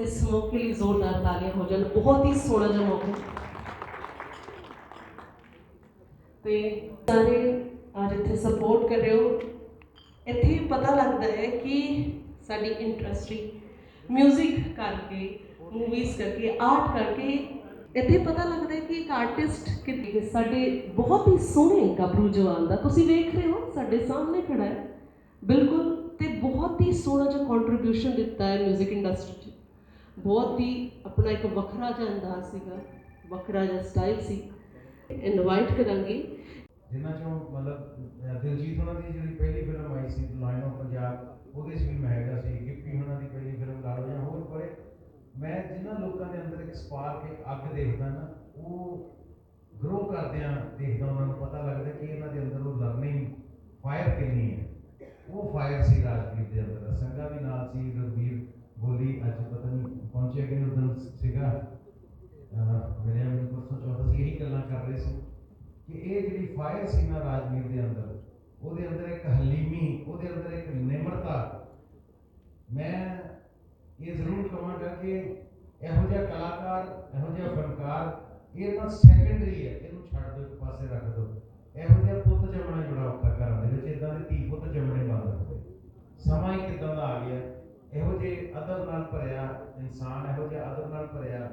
ਇਸ ਮੌਕੇ ਲਈ ਜ਼ੋਰਦਾਰ ਤਾਲੀਆਂ ਹੋ ਜਾਣ ਬਹੁਤ ਹੀ ਸੋਹਣਾ ਜਿਹਾ ਮੌਕਾ ਤੇ ਸਾਰੇ ਅੱਜ ਇੱਥੇ ਸਪੋਰਟ ਕਰ ਰਹੇ ਹੋ ਇੱਥੇ ਪਤਾ ਲੱਗਦਾ ਹੈ ਕਿ ਸਾਡੀ ਇੰਡਸਟਰੀ 뮤직 ਕਰਕੇ ਮੂਵੀਜ਼ ਕਰਕੇ ਆਰਟ ਕਰਕੇ ਇੱਥੇ ਪਤਾ ਲੱਗਦਾ ਹੈ ਕਿ ਇੱਕ ਆਰਟਿਸਟ ਕਿ ਸਾਡੇ ਬਹੁਤ ਹੀ ਸੋਹਣੇ ਗੱਭਰੂ ਜਵਾਨ ਦਾ ਤੁਸੀਂ ਵੇਖ ਰਹੇ ਹੋ ਸਾਡੇ ਸਾਹਮਣੇ ਖੜਾ ਹੈ ਬਿਲਕੁਲ ਤੇ ਬਹੁਤ ਹੀ ਸੋਹਣਾ ਜਿਹਾ ਕੰਟਰੀਬਿਊਸ਼ਨ ਦਿੱਤਾ ਹੈ 뮤직 ਇੰਡਸਟਰੀ 'ਚ ਬਹੁਤ ਹੀ ਆਪਣਾ ਇੱਕ ਵੱਖਰਾ ਜਿਹਾ ਅੰਦਾਜ਼ ਸੀਗਾ, ਵੱਖਰਾ ਜਿਹਾ ਸਟਾਈਲ ਸੀ। ਇਨਵਾਈਟ ਕਰਾਂਗੇ। ਜਿਨ੍ਹਾਂ ਚੋਂ ਮਤਲਬ ਦਿਲਜੀਤ ਉਹਨਾਂ ਦੀ ਜਿਹੜੀ ਪਹਿਲੀ ਫਿਲਮ ਆਈ ਸੀ ਲਾਈਨ ਆਫ ਪੰਜਾਬ ਉਹਦੇ 'ਚ ਵੀ ਮੈਂ ਹੈਗਾ ਸੀ, ਗਿੱਪੀ ਉਹਨਾਂ ਦੀ ਪਹਿਲੀ ਫਿਲਮ ਲਾ ਲਓ ਜਾਂ ਹੋਰ ਬੜੇ ਮੈਂ ਜਿਨ੍ਹਾਂ ਲੋਕਾਂ ਦੇ ਅੰਦਰ ਇੱਕ ਸਪਾਰਕ ਇੱਕ ਅੱਗ ਦੇਖਦਾ ਨਾ, ਉਹ ਗਰੋ ਕਰਦਿਆਂ ਦੇਖਦਾ ਉਹਨਾਂ ਨੂੰ ਪਤਾ ਲੱਗਦਾ ਕਿ ਇਹਨਾਂ ਦੇ ਅੰਦਰ ਉਹ ਲਰਨਿੰਗ ਫਾਇਰ ਕਿੰਨੀ ਹੈ। ਉਹ ਫਾਇਰ ਸੀ ਰਾਜਵੀਰ ਦੇ ਅੰਦਰ ਸੰਗਾ ਵੀ ਨਾਲ ਸੀ ਰਣਵੀਰ ਬੋਲੀ, ਅੱਜ ਪਤਾ ਨਹੀਂ ਪਹੁੰਚਿਆ ਕਿ ਉਦੋਂ ਸੀਗਾ? ਮੇਰੇ ਮੈਨੂੰ ਪਰਸੋਂ ਚੌਥਾ ਸੀ, ਇਹੀ ਗੱਲਾਂ ਕਰ ਰਹੇ ਸੀ ਕਿ ਇਹ ਜਿਹੜੀ ਫਾਇਰ ਸੀ ਨਾ ਰਾਜਵੀਰ ਦੇ ਅੰਦਰ, ਉਹਦੇ ਅੰਦਰ ਇੱਕ ਹਲੀਮੀ, ਉਹਦੇ ਅੰਦਰ ਇੱਕ ਨਿਮਰਤਾ। ਮੈਂ ਇਹ ਜ਼ਰੂਰ ਕਹਾਂਗਾ ਕਿ ਇਹੋ ਜਿਹਾ ਕਲਾਕਾਰ, ਇਹੋ ਜਿਹਾ ਫਨਕਾਰ, ਇਹ ਤਾਂ ਸੈਕੰਡਰੀ ਹੈ, ਇਹਨੂੰ ਛੱਡ ਦਿਓ, ਇੱਕ ਪਾਸੇ ਰੱਖ ਦਿਓ। ਇਹੋ ਜਿਹਾ ਪੁੱਤ ਜੰਮਣਾ ਹੀ ਬੜਾ ਔਖਾ ਘਰਾਂ ਦੇ ਵਿੱਚ ਇਦਾਂ ਦੇ ਧੀ ਪੁੱਤ ਜੰਮਣੇ ਬੰਦ ਹੋ ਗਏ ਸਮਾਂ ਹੀ ਕਿਦਾਂ ਦਾ ਆ ਗਿਆ ਇਹੋ ਜਿਹੇ ਅਦਬ ਨਾਲ ਭਰਿਆ ਇਨਸਾਨ ਇਹੋ ਜਿਹਾ ਅਦਬ ਨਾਲ ਭਰਿਆ।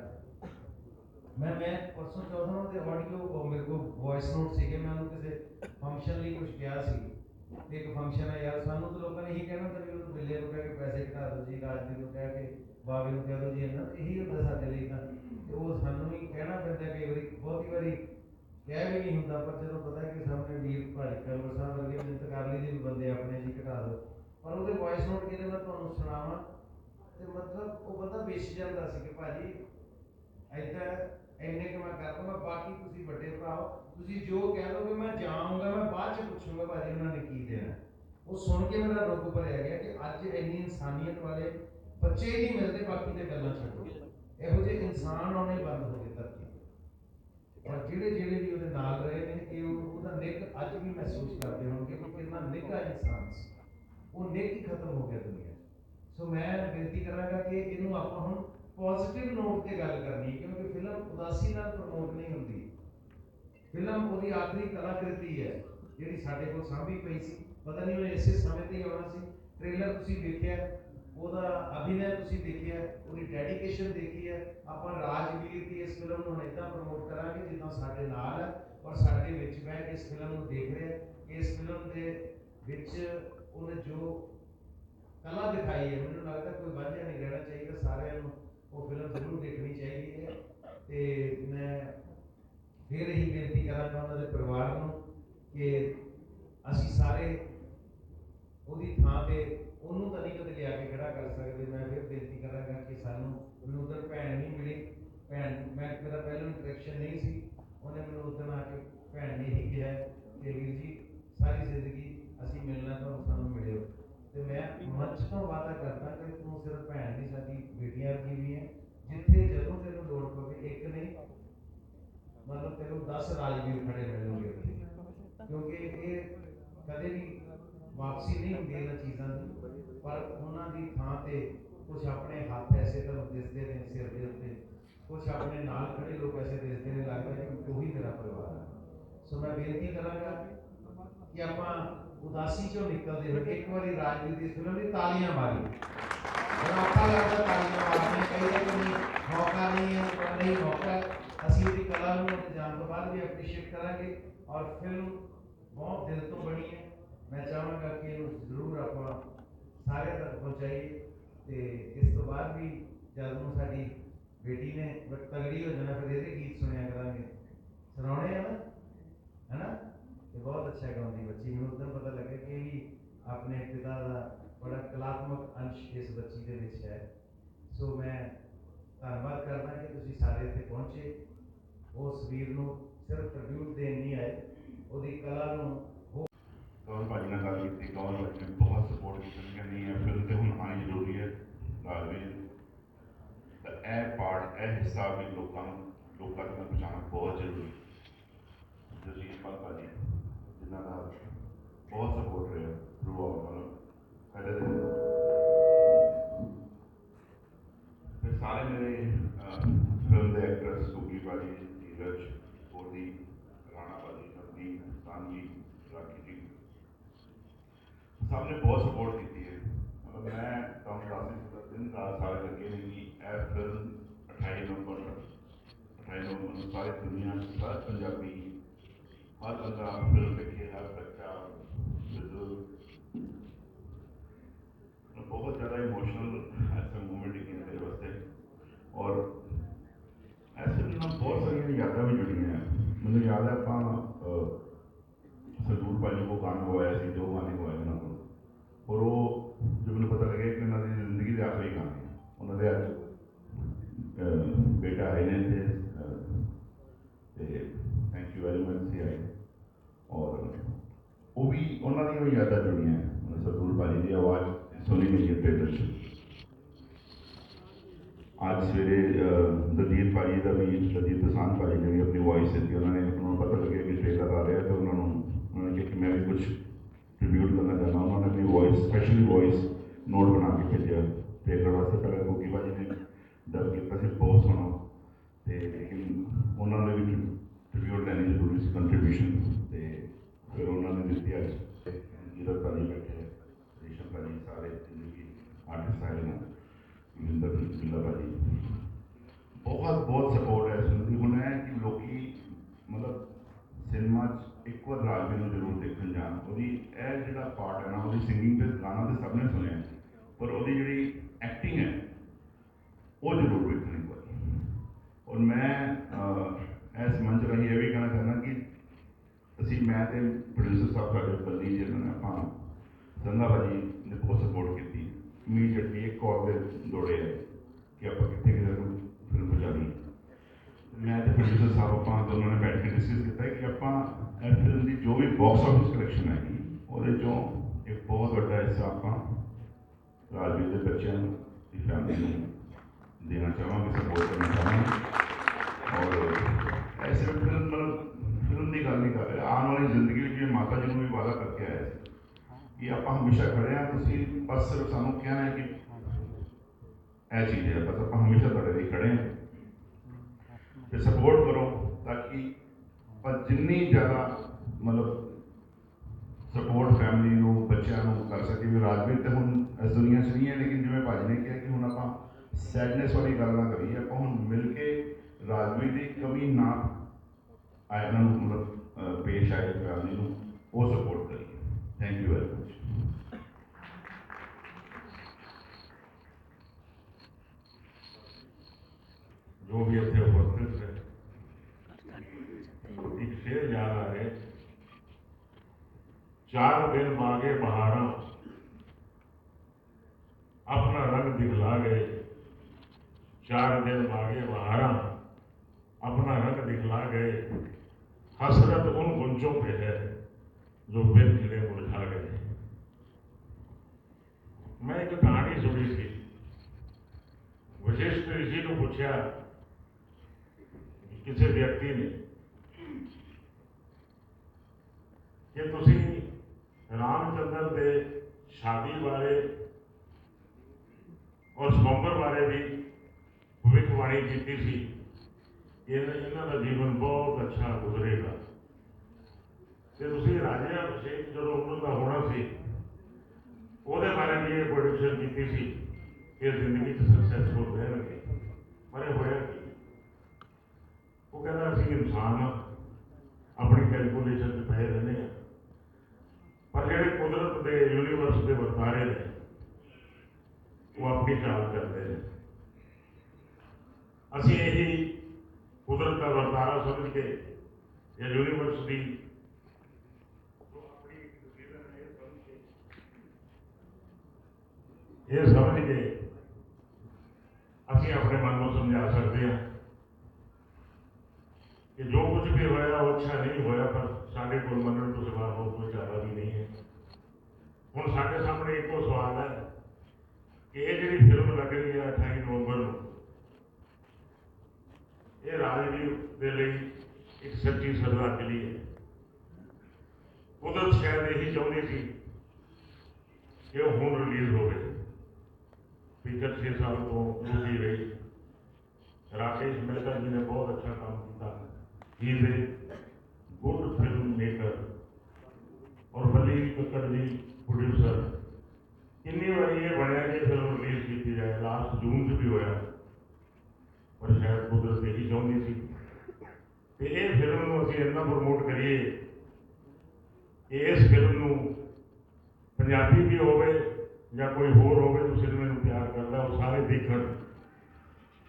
ਮੈਂ ਮੈਂ ਪਰਸੋਂ ਚੌਥਾ ਨੂੰ ਆਡੀਓ ਮੇਰੇ ਕੋਲ ਵੌਇਸ ਨੋਟ ਸੀਗੇ, ਮੈਂ ਉਹਨੂੰ ਕਿਸੇ ਫੰਕਸ਼ਨ ਲਈ ਕੁਝ ਕਿਹਾ ਸੀ। ਤੇ ਇੱਕ ਫੰਕਸ਼ਨ ਹੈ ਯਾਰ, ਸਾਨੂੰ ਤਾਂ ਲੋਕਾਂ ਨੇ ਇਹੀ ਕਹਿਣਾ ਤਾਂ ਵੀ ਉਹਨੂੰ ਬਿੱਲੇ ਨੂੰ ਕਹਿ ਕੇ ਪੈਸੇ ਘਟਾ ਦਿਓ ਜੀ ਰਾਜਦੀਪ ਨੂੰ ਕਹਿ ਕੇ ਬਾਵੇ ਨੂੰ ਕਹਿ ਦਿਓ ਜੀ ਇਹਨਾਂ ਇਹੀ ਹੁੰਦਾ ਸਾਡੇ ਲਈ ਤਾਂ। ਤੇ ਉਹ ਸਾਨੂੰ ਹੀ ਕਹਿਣਾ ਪੈਂਦਾ ਕਈ ਵਾਰੀ, ਬਹੁਤੀ ਵਾਰੀ ਕਹਿ ਵੀ ਨਹੀਂ ਹੁੰਦਾ, ਪਰ ਜਦੋਂ ਪਤਾ ਕਿ ਸਾਹਮਣੇ ਵੀਰ ਭਾਈ ਕਲਵਰ ਸਾਹਿਬ ਵਰਗੇ ਮਿਹਨਤ ਕਰ ਲਈ ਜੀ ਬੰਦੇ ਆਪਣੇ ਜੀ ਘਟਾ ਦਿਓ। ਪਰ ਉਹਦੇ ਵੌਇਸ ਨੋਟ ਕਿਹਦੇ ਮੈਂ ਤੁਹਾਨੂੰ ਸੁਣਾਵਾਂ? ਤੇ ਮਤਲਬ ਉਹ ਬੰਦਾ ਵੇਚ ਜਾਂਦਾ ਸੀ ਕਿ ਭਾਜੀ ਐਦਾਂ ਇੰਨੇ ਕਿ ਮੈਂ ਕਰਦਾ ਮੈਂ ਬਾਕੀ ਤੁਸੀਂ ਵੱਡੇ ਭਰਾਓ ਤੁਸੀਂ ਜੋ ਕਹਿ ਦੋਗੇ ਮੈਂ ਜਾਊਂਗਾ ਮੈਂ ਬਾਅਦ ਚ ਪੁੱਛੂੰਗਾ ਭਾਜੀ ਉਹਨਾਂ ਨੇ ਕੀ ਦੇਣਾ ਉਹ ਸੁਣ ਕੇ ਮੇਰਾ ਰੁੱਗ ਭਰਿਆ ਗਿਆ ਕਿ ਅੱਜ ਇੰਨੀ ਇਨਸਾਨੀਅਤ ਵਾਲੇ ਬੱਚੇ ਹੀ ਨਹੀਂ ਮਿਲਦੇ ਬਾਕੀ ਤੇ ਗੱਲਾਂ ਛੱਡੋ ਇਹੋ ਜਿਹੇ ਇਨਸਾਨ ਆਉਣੇ ਬੰਦ ਹੋ ਗਏ ਧਰਤੀ ਤੇ। ਔਰ ਜਿਹੜੇ ਜਿਹੜੇ ਵੀ ਉਹਦੇ ਨਾਲ ਰਹੇ ਨੇ ਇਹ ਉਹ- ਉਹਦਾ ਨਿੱਘ ਅੱਜ ਵੀ ਮਹਿਸੂਸ ਕਰਦੇ ਹੋਣਗੇ ਕਿ ਕਿੰਨਾ ਨਿੱਘਾ ਇਨਸਾਨ ਸੀ ਉਹ ਨਿੱਘ ਹੀ ਖਤਮ ਹੋ ਗਿਆ ਦੁਨੀਆ 'ਚ। ਸੋ ਮੈਂ ਬੇਨਤੀ ਕਰਾਂਗਾ ਕਿ ਇਹਨੂੰ ਆਪਾਂ ਹੁਣ ਪੋਜ਼ਿਟਿਵ ਨੋਟ ਤੇ ਗੱਲ ਕਰਨੀ ਕਿਉਂਕਿ ਫਿਲਮ ਉਦਾਸੀ ਨਾਲ ਪ੍ਰਮੋਟ ਨਹੀਂ ਹੁੰਦੀ। ਫਿਲਮ ਉਹਦੀ ਆਖਰੀ ਕਲਾਕ੍ਰਿਤੀ ਹੈ, ਜਿਹੜੀ ਸਾਡੇ ਕੋਲ ਸਾਂਭੀ ਪਈ ਸੀ। ਪਤਾ ਨਹੀਂ ਉਹ ਇਸੇ ਸਮੇਂ ਤੇ ਆਉਣਾ ਸੀ। ਟ੍ਰੇਲਰ ਤੁਸੀਂ ਦੇਖਿਆ, ਉਹਦਾ ਅਭਿਨੈ ਤੁਸੀਂ ਦੇਖਿਆ, ਉਹਦੀ ਡੈਡੀਕੇਸ਼ਨ ਦੇਖੀ ਹੈ। ਆਪਾਂ ਰਾਜਵੀਰ ਦੀ ਇਸ ਫਿਲਮ ਨੂੰ ਇਦਾਂ ਪ੍ਰਮੋਟ ਕਰਾਂਗੇ, ਜਿੱਦਾਂ ਸਾਡੇ ਨਾਲ ਹੈ ਔਰ ਸਾਡੇ ਵਿੱਚ ਬਹਿ ਇਸ ਫਿਲਮ ਨੂੰ ਦੇਖ ਰਿਹਾ ਇਸ ਫਿਲਮ ਦੇ ਵਿੱਚ ਉਹਨੇ ਜੋ ਕਲਾ ਦਿਖਾਈ ਹੈ। ਮੈਨੂੰ ਲੱਗਦਾ ਕੋਈ ਵਾਂਝਾ ਨਹੀਂ ਰਹਿਣਾ ਚਾਹੀਦਾ। ਸਾਰਿਆਂ ਨੂੰ ਉਹ ਫਿਲਮ ਜ਼ਰੂਰ ਦੇਖਣੀ ਚਾਹੀਦੀ ਹੈ। ਤੇ ਮੈਂ ਫਿਰ ਇਹੀ ਬੇਨਤੀ ਕਰਾਂਗਾ ਉਹਨਾਂ ਦੇ ਪਰਿਵਾਰ ਨੂੰ ਕਿ ਅਸੀਂ ਸਾਰੇ ਉਹਦੀ ਥਾਂ ਤੇ ਉਹਨੂੰ ਤਾਂ ਨਹੀਂ ਕਦੇ ਲਿਆ ਕੇ ਖੜਾ ਕਰ ਸਕਦੇ। ਮੈਂ ਫਿਰ ਬੇਨਤੀ ਕਰਾਂਗਾ ਕਿ ਸਾਨੂੰ ਮੈਨੂੰ ਉਧਰ ਭੈਣ ਨਹੀਂ ਮਿਲੀ। ਭੈਣ, ਮੈਂ ਮੇਰਾ ਪਹਿਲਾਂ ਇੰਟਰੈਕਸ਼ਨ ਨਹੀਂ ਸੀ। ਉਹਨੇ ਮੈਨੂੰ ਉਦੋਂ ਆ ਕੇ ਭੈਣ ਨੇ ਹੀ ਕਿਹਾ ਕਿ ਵੀਰ ਜੀ, ਸਾਰੀ ਜ਼ਿੰਦਗੀ ਅਸੀਂ ਮਿਲਣਾ ਤਾਂ ਸਾਨੂੰ ਮਿਲਿਓ। ਤੇ ਮੈਂ ਮੰਚ ਤੋਂ ਵਾਅਦਾ ਕਰਦਾ ਕਿ ਤੂੰ ਸਿਰਫ ਭੈਣ ਨਹੀਂ ਸਾਡੀ ਬੇਟੀਆਂ ਵਰਗੀ ਵੀ ਹੈ। ਜਿੱਥੇ ਜਦੋਂ ਤੈਨੂੰ ਲੋੜ ਪਵੇ, ਇੱਕ ਨਹੀਂ, ਮਤਲਬ ਤੈਨੂੰ 10 ਰਾਜਵੀਰ ਖੜੇ ਮਿਲਣਗੇ ਉੱਥੇ। ਕਿਉਂਕਿ ਇਹ ਕਦੇ ਵੀ ਵਾਪਸੀ ਨਹੀਂ ਹੁੰਦੀ ਇਹਨਾਂ ਚੀਜ਼ਾਂ ਦੀ। ਪਰ ਉਹਨਾਂ ਦੀ ਥਾਂ ਤੇ ਕੁਝ ਆਪਣੇ ਹੱਥ ਐਸੇ ਤੁਹਾਨੂੰ ਦਿਸਦੇ ਨੇ, ਸਿਰ ਦੇ ਉੱਤੇ। ਕੁਝ ਆਪਣੇ ਨਾਲ ਖੜੇ ਲੋਕ ਐਸੇ ਦਿਸਦੇ ਨੇ, ਲੱਗਦਾ ਕਿ ਉਹੀ ਮੇਰਾ ਪਰਿਵਾਰ ਹੈ ਸੋ ਮੈਂ ਬੇਨਤੀ ਕਰਾਂਗਾ ਕਿ ਆਪਾਂ ਉਦਾਸੀ ਚੋਂ ਨਿਕਲਦੇ ਹੋਏ ਇੱਕ ਵਾਰੀ ਰਾਜਵੀਰ ਦੀ ਫਿਲਮ ਦੀ ਤਾਲੀਆਂ ਮਾਰੀ ਬੜਾ ਔਖਾ ਲੱਗਦਾ ਤਾਲੀਆਂ ਮਾਰਨੀਆਂ ਕਈ ਵਾਰ ਨਹੀਂ ਮੌਕਾ ਨਹੀਂ ਹੈ ਪਰ ਨਹੀਂ ਮੌਕਾ ਹੈ। ਅਸੀਂ ਉਹਦੀ ਕਲਾ ਨੂੰ ਉਹਦੇ ਜਾਣ ਤੋਂ ਬਾਅਦ ਵੀ ਐਪਰੀਸ਼ੀਏਟ ਕਰਾਂਗੇ ਔਰ ਫਿਲਮ ਬਹੁਤ ਦਿਲ ਤੋਂ ਬਣੀ ਹੈ ਮੈਂ ਚਾਹਾਂਗਾ ਕਿ ਇਹਨੂੰ ਜ਼ਰੂਰ ਆਪਾਂ ਸਾਰਿਆਂ ਤੱਕ ਪਹੁੰਚਾਈਏ ਤੇ ਇਸ ਤੋਂ ਬਾਅਦ ਵੀ ਜਦ ਨੂੰ ਸਾਡੀ ਬੇਟੀ ਨੇ ਬਟ ਤਗੜੀ ਹੋ ਜਾਣਾ ਫਿਰ ਇਹਦੇ ਗੀਤ ਸੁਣਿਆ ਕਰਾਂਗੇ ਸੁਣਾਉਣੇ ਆ ਨਾ ਹੈਨਾ ਤੇ ਬਹੁਤ ਅੱਛਾ ਗਾਉਂਦੀ ਬੱਚੀ ਮੈਨੂੰ ਉਦੋਂ ਪਤਾ ਲੱਗਾ ਕਿ ਇਹ ਵੀ ਆਪਣੇ ਪਿਤਾ ਦਾ ਬੜਾ ਕਲਾਤਮਕ ਅੰਸ਼ ਇਸ ਬੱਚੀ ਦੇ ਵਿੱਚ ਹੈ। ਸੋ ਮੈਂ ਧੰਨਵਾਦ ਕਰਦਾ ਕਿ ਤੁਸੀਂ ਸਾਰੇ ਇੱਥੇ ਪਹੁੰਚੇ। ਉਸ ਵੀਰ ਨੂੰ ਸਿਰਫ ਟ੍ਰਿਬਿਊਟ ਦੇਣ ਨਹੀਂ ਆਏ, ਉਹਦੀ ਕਲਾ ਨੂੰ ਹੋਰ ਕੌਣ ਭਾਜੀ ਨਾਲ ਗੱਲ ਕੀਤੀ, ਕੌਣ ਭਾਜੀ ਨੇ? ਬਹੁਤ ਸਪੋਰਟ ਕੀਤੀ। ਕਿ ਨਹੀਂ, ਇਹ ਤੇ ਹੁਣ ਆਣੀ ਜ਼ਰੂਰੀ ਹੈ। ਰਾਜਵੀਰ ਤਾਂ ਇਹ ਪਾਰਟ ਇਹ ਹਿੱਸਾ ਵੀ ਲੋਕਾਂ ਨੂੰ, ਲੋਕਾਂ ਤੱਕ ਪਹੁੰਚਾਉਣਾ ਬਹੁਤ ਜ਼ਰੂਰੀ ਹੈ। ਜਸਜੀਤ ਪਾਲ ਭਾਜੀ। ਜਿਨ੍ਹਾਂ ਦਾ ਬਹੁਤ ਸਪੋਰਟ ਰਿਹਾ ਥਰੂ ਆਊਟ ਮਤਲਬ ਸਾਡੇ ਦੇ ਫਿਰ ਸਾਰੇ ਮੇਰੇ ਫਿਲਮ ਦੇ ਐਕਟਰਸ ਕੁਕੀ ਭਾਜੀ ਧੀਰਜ ਕੋਦੀ ਰਾਣਾ ਭਾਜੀ ਨਵਦੀਪ ਸਾਨਵੀ ਰਾਖੀ ਜੀ ਸਭ ਨੇ ਬਹੁਤ ਸਪੋਰਟ ਕੀਤੀ ਹੈ ਮਤਲਬ ਮੈਂ ਤੁਹਾਨੂੰ ਦੱਸ ਨਹੀਂ ਸਕਦਾ ਦਿਨ ਰਾਤ ਸਾਰੇ ਲੱਗੇ ਨੇ ਕਿ ਇਹ ਫਿਲਮ 28 ਨਵੰਬਰ 28 ਨਵੰਬਰ ਨੂੰ ਸਾਰੀ ਦੁਨੀਆ 'ਚ ਹਰ ਪੰਜਾਬੀ ਹਰ ਬੰਦਾ ਫਿਲਮ ਦੇਖੇ ਹਰ ਬੱਚਾ ਬਜ਼ੁਰਗ ਬਹੁਤ ਜ਼ਿਆਦਾ ਇਮੋਸ਼ਨਲ ਐਸਾ ਮੂਮੈਂਟ ਹੈ ਮੇਰੇ ਵਾਸਤੇ ਔਰ ਐਸੇ ਨਾਲ ਬਹੁਤ ਸਾਰੀਆਂ ਯਾਦਾਂ ਵੀ ਜੁੜੀਆਂ ਹੈ ਮੈਨੂੰ ਯਾਦ ਹੈ ਆਪਾਂ ਅਹ, ਸਰਦੂਲ ਭਾਜੀ ਕੋ ਗਾਣਾ ਗਵਾਇਆ ਸੀ ਜੋ ਗਾਣੇ ਗਵਾਏ ਉਹਨਾਂ ਕੋਲ ਔਰ ਉਹ ਜੋ ਮੈਨੂੰ ਪਤਾ ਲੱਗਿਆ ਕਿ ਉਹਨਾਂ ਦੀ ਜ਼ਿੰਦਗੀ ਦੇ ਆਖਰੀ ਗਾਣੇ ਆ। ਉਹਨਾਂ ਦੇ ਅੱਜ ਅਹ, ਬੇਟਾ ਆਏ ਨੇ ਤੇ ਅਹ, ਤੇ ਥੈਂਕ ਯੂ ਵੈਰੀ ਮਚ ਸੀ ਆਏ ਔਰ ਉਹ ਵੀ ਉਹਨਾਂ ਦੀਆਂ ਵੀ ਯਾਦਾਂ ਜੁੜੀਆਂ ਹੈ ਉਹਨਾਂ ਸਰਦੂਲ ਭਾਜੀ ਦੀ ਆਵਾਜ਼ ਸੁਣੀ ਗਈ ਹੈ ਟ੍ਰੇਲਰ 'ਚ ਅੱਜ ਸਵੇਰੇ ਅਹ, ਦਲਜੀਤ ਭਾਜੀ ਦਾ ਵੀ ਦਲਜੀਤ ਦਸਾਨ ਭਾਜੀ ਨੇ ਵੀ ਆਪਣੀ ਵੌਇਸ ਦਿੱਤੀ ਉਹਨਾਂ ਨੇ ਉਹਨਾਂ ਨੂੰ ਪਤਾ ਲੱਗਿਆ ਕਿ ਟ੍ਰੇਲਰ ਆ ਰਿਹਾ ਤੇ ਉਹਨਾਂ ਨੂੰ ਉਹਨਾਂ ਨੇ ਕਿਹਾ ਕਿ ਮੈਂ ਵੀ ਕੁਝ ਟ੍ਰਿਬਿਊਟ ਕਰਨਾ ਚਾਹੁੰਦਾ ਉਹਨਾਂ ਨੇ ਆਪਣੀ ਵੌਇਸ ਸਪੈਸ਼ਲੀ ਵੌਇਸ ਨੋਟ ਬਣਾ ਕੇ ਭੇਜਿਆ ਟ੍ਰੇਲਰ ਵਾਸਤੇ ਪਹਿਲਾਂ ਕੋਕੀ ਭਾਜੀ ਨੇ ਡਬ ਕੀਤਾ ਸੀ ਬਹੁਤ ਸੋਹਣਾ ਤੇ ਲੇਕਿਨ ਉਹਨਾਂ ਨੇ ਵੀ ਟ੍ਰਿਬਿਊਟ ਭਾਜੀ ਬੈਠੇ ਰੇਸ਼ਮ ਭਾਜੀ ਸਾਰੇ ਜਿੰਨੇ ਵੀ ਆਰਟਿਸਟ ਆਏ ਨੇ ਮਿੰਦਰ ਬਿੱਲਾ ਭਾਜੀ। ਬਹੁਤ ਬਹੁਤ ਸਪੋਰਟ ਹੈ ਇਸ ਹੁਣ ਹੈ ਕਿ ਲੋਕੀ ਮਤਲਬ ਸਿਨੇਮਾ 'ਚ ਇੱਕ ਵਾਰ ਰਾਜਵੀਰ ਨੂੰ ਜ਼ਰੂਰ ਦੇਖਣ ਜਾਣ। ਉਹਦੀ ਇਹ ਜਿਹੜਾ ਪਾਰਟ ਹੈ ਨਾ, ਉਹਦੀ ਸਿੰਗਿੰਗ ਤੇ ਗਾਣਾ ਤੇ ਸਭ ਨੇ ਸੁਣਿਆ ਪਰ ਉਹਦੀ ਜਿਹੜੀ ਐਕਟਿੰਗ ਹੈ, ਉਹ ਜ਼ਰੂਰ ਵੇਖਣੀ ਇੱਕ ਵਾਰ ਔਰ ਮੈਂ ਇਸ ਮੰਚ ਰਾਹੀਂ ਇਹ ਵੀ ਕਹਿਣਾ ਚਾਹੁੰਦਾ ਕਿ ਅਸੀਂ ਮੈਂ ਤੇ ਪ੍ਰੋਡਿਊਸਰ ਸਾਹਿਬ ਸਾਡੇ ਬੱਲੀ ਜੀ ਇਹਨਾਂ ਨੇ ਆਪਾਂ ਸੰਧਾ ਭਾਜੀ ਨੇ ਬਹੁਤ ਸਪੋਰਟ ਕੀਤੀ ਇਮੀਡੀਏਟਲੀ ਇੱਕ ਕਾਲ ਦੇ ਦੌੜੇ ਆਏ ਕਿ ਆਪਾਂ ਕਿੱਥੇ ਕਿੱਥੇ ਨੂੰ ਫਿਲਮ ਪਹੁੰਚਾਣੀ ਮੈਂ ਤੇ ਪ੍ਰੋਡਿਊਸਰ ਸਾਹਿਬ ਆਪਾਂ ਦੋਨਾਂ ਨੇ ਬੈਠ ਕੇ ਡਿਸਕਸ ਕੀਤਾ ਕਿ ਆਪਾਂ ਇਹ ਫਿਲਮ ਦੀ ਜੋ ਵੀ ਬਾਕਸ ਆਫਿਸ ਕਲੈਕਸ਼ਨ ਹੈਗੀ ਉਹਦੇ ਚੋਂ ਇੱਕ ਬਹੁਤ ਵੱਡਾ ਹਿੱਸਾ ਆਪਾਂ ਰਾਜਵੀਰ ਦੇ ਬੱਚਿਆਂ ਨੂੰ ਦੀ ਫੈਮਿਲੀ ਨੂੰ ਦੇਣਾ ਚਾਹਾਂਗੇ ਸਪੋਰਟ ਕਰਨਾ ਚਾਹਾਂਗੇ ਔਰ ਐਸੇ ਫਿਲਮ ਮਤਲਬ ਫਿਲਮ ਦੀ ਗੱਲ ਨਹੀਂ ਕਰ ਰਿਹਾ। ਆਉਣ ਵਾਲੀ ਜ਼ਿੰਦਗੀ ਵਿੱਚ ਇਹ ਮਾਤਾ ਜੀ ਨੂੰ ਵੀ ਵਾਅਦਾ ਕਰਕੇ ਆਇਆ ਸੀ ਕਿ ਆਪਾਂ ਹਮੇਸ਼ਾ ਖੜੇ ਆ ਤੁਸੀਂ ਬਸ ਸਿਰਫ ਸਾਨੂੰ ਕਹਿਣਾ ਹੈ ਕਿ ਇਹ ਚੀਜ਼ ਹੈ, ਬਸ ਆਪਾਂ ਹਮੇਸ਼ਾ ਤੁਹਾਡੇ ਲਈ ਖੜੇ ਹਾਂ। ਤੇ ਸਪੋਰਟ ਕਰੋ ਤਾਂ ਕਿ ਪਰ ਜਿੰਨੀ ਜ਼ਿਆਦਾ ਮਤਲਬ ਸਪੋਰਟ ਫੈਮਿਲੀ ਨੂੰ, ਬੱਚਿਆਂ ਨੂੰ ਕਰ ਸਕੇ ਵੀ ਰਾਜਵੀਰ ਤੇ ਹੁਣ ਇਸ ਦੁਨੀਆ 'ਚ ਨਹੀਂ ਹੈ, ਲੇਕਿਨ ਜਿਵੇਂ ਭਾਜੀ ਨੇ ਕਿਹਾ ਕਿ ਹੁਣ ਆਪਾਂ ਸੈਡਨੈਸ ਵਾਲੀ ਗੱਲ ਨਾ ਕਰੀਏ, ਆਪਾਂ ਹੁਣ ਮਿਲ ਕੇ ਰਾਜਵੀਰ ਦੀ ਕਮੀ ਨਾ आयरन मतलब पेश आए जो आदमी वो सपोर्ट करिए थैंक यू वेरी मच जो भी अच्छे उपस्थित है, एक शेर याद आ रहे चार दिन मांगे बहारा अपना रंग दिखला गए। चार दिन मांगे बहारा अपना रंग दिखला गए। हसरत उन गुंजों पे है जो बिन खिले मुरझा गए मैं एक कहानी सुनी थी ਵਸ਼ਿਸ਼ਟ ਰਿਸ਼ੀ ਨੂੰ ਪੁੱਛਿਆ ਕਿਸੇ ਵਿਅਕਤੀ ਨੇ ਕਿ ਤੁਸੀਂ ਰਾਮਚੰਦਰ ਦੇ ਸ਼ਾਦੀ ਬਾਰੇ ਔਰ ਸਵੰਬਰ ਬਾਰੇ ਵੀ ਭਵਿੱਖਬਾਣੀ ਕੀਤੀ ਸੀ ਕਿ ਇਹਨਾਂ ਦਾ ਜੀਵਨ ਬਹੁਤ ਅੱਛਾ ਗੁਜ਼ਰੇਗਾ। ਤੇ ਤੁਸੀਂ ਰਾਜਾ ਅਭਿਸ਼ੇਕ ਜਦੋਂ ਉਹਨਾਂ ਦਾ ਹੋਣਾ ਸੀ, ਉਹਦੇ ਬਾਰੇ ਵੀ ਇਹ ਪ੍ਰੋਡਕਸ਼ਨ ਕੀਤੀ ਸੀ ਕਿ ਜ਼ਿੰਦਗੀ 'ਚ ਸਕਸੈਸਫੁਲ ਰਹਿਣਗੇ। ਪਰ ਇਹ ਹੋਇਆ ਕੀ? ਉਹ ਕਹਿੰਦਾ, ਅਸੀਂ ਇਨਸਾਨ ਹਾਂ ਆਪਣੀ ਕੈਲਕੂਲੇਸ਼ਨ 'ਚ ਪਏ ਰਹਿੰਦੇ ਆ। ਪਰ ਜਿਹੜੇ ਕੁਦਰਤ ਦੇ ਯੂਨੀਵਰਸ ਦੇ ਵਰਤਾਰੇ ਨੇ, ਉਹ ਆਪਣੀ ਚਾਲ ਕਰਦੇ ਨੇ। ਅਸੀਂ ਇਹੀ ਕੁਦਰਤ ਦਾ ਵਰਤਾਰਾ ਸਮਝ ਕੇ ਜਾਂ ਯੂਨੀਵਰਸ ਦੀ ਜੋ ਆਪਣੀ ਇੱਕ decision ਹੈ ਇਹ ਸਮਝ ਕੇ ਇਹ ਸਮਝ ਕੇ ਅਸੀਂ ਆਪਣੇ ਮਨ ਨੂੰ ਸਮਝਾ ਸਕਦੇ ਹਾਂ ਕਿ ਜੋ ਕੁਝ ਵੀ ਹੋਇਆ ਉਹ ਅੱਛਾ ਨਹੀਂ ਹੋਇਆ ਪਰ ਸਾਡੇ ਕੋਲ ਮੰਨਣ ਤੋਂ ਸਿਵਾ ਹੋਰ ਕੋਈ ਚਾਰਾ ਵੀ ਨਹੀਂ ਹੈ ਹੁਣ ਸਾਡੇ ਸਾਹਮਣੇ ਇੱਕੋ ਸਵਾਲ ਹੈ ਕਿ ये राजयुग के लिए एक सच्ची श्रद्धांजलि है उदरत शायद यही चाहनी थी कि हूँ रिलीज़ हो गए पिछले छः साल तो रुकी रही राकेश मेहता जी ने बहुत अच्छा काम किया। He way good film filmmaker Bali Kakkar ji producer कि बार ये बनया कि फ़िल्म रिलीज़ की जाए लास्ट जून च भी होया। ਪਰ ਸ਼ਾਇਦ ਕੁਦਰਤ ਇਹੀ ਚਾਹੁੰਦੀ ਸੀ। ਤੇ ਇਹ ਫਿਲਮ ਨੂੰ ਅਸੀਂ ਇੰਨਾ ਪ੍ਰਮੋਟ ਕਰੀਏ, ਇਸ ਫਿਲਮ ਨੂੰ ਪੰਜਾਬੀ ਵੀ ਹੋਵੇ ਜਾਂ ਕੋਈ ਹੋਰ ਹੋਵੇ, ਤੁਸੀਂ ਮੈਨੂੰ ਪਿਆਰ ਕਰਦਾ, ਉਹ ਸਾਰੇ ਦੇਖਣ।